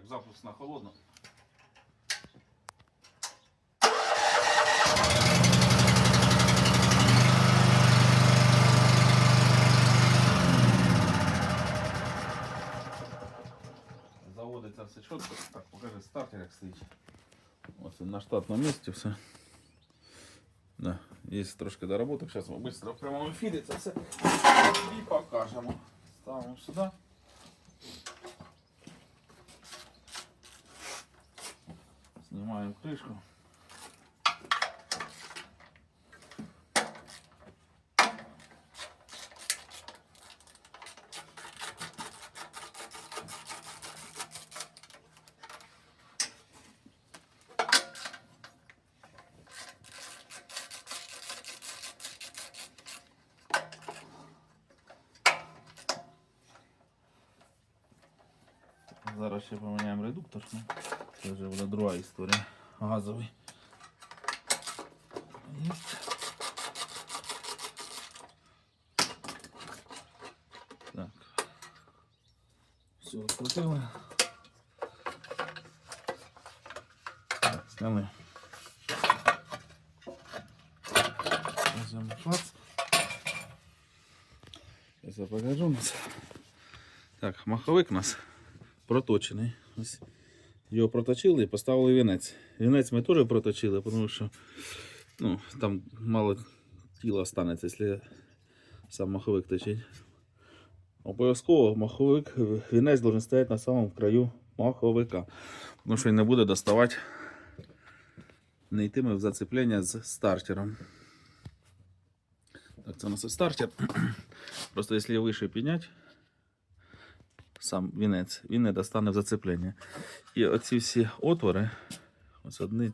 Так, запуск на холодно. Заводиться все чітко. Так, покажи стартер, як стоїть. Ось він на штатному місці все. Да, є трошки доработок. Зараз ми швидко в прямому ефірі це все і покажемо. Ставимо сюди. Знімаємо кришку. Зараз ще поміняємо редуктор. ну, Це вже буде друга історія. Газовий. Так. Все, відкрутили. Так. Возьмемо клац. Я покажу нас. Так, маховик у нас проточений. Ось його проточили і поставили вінець. Вінець ми теж проточили, тому що ну, там мало тіла станеться, якщо сам маховик точить. Обов'язково маховик, вінець має стояти на самому краю маховика, тому що він не буде доставати, не йтиме в зацеплення з стартером. Так, це у нас і стартер. Просто якщо вище підняти, сам вінець, він не достане в зацеплення. І оці всі отвори, ось один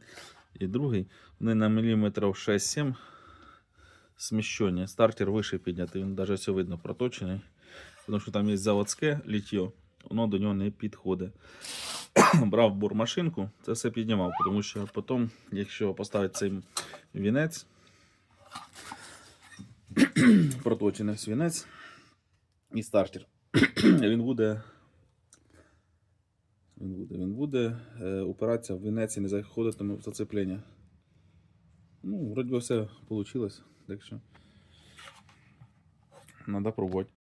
і другий, вони на міліметрів 6-7 сміщені. Стартер вище піднятий, він навіть все видно проточений. Тому що там є заводське літьо, воно до нього не підходить. Брав бурмашинку, це все піднімав, тому що потім, якщо поставити цей вінець, проточений вінець і стартер, він буде. Він буде, він буде е, упиратися в Венеції не заходитиме в зацеплення. Ну, вроді би все вийшло. Так що. Треба пробувати.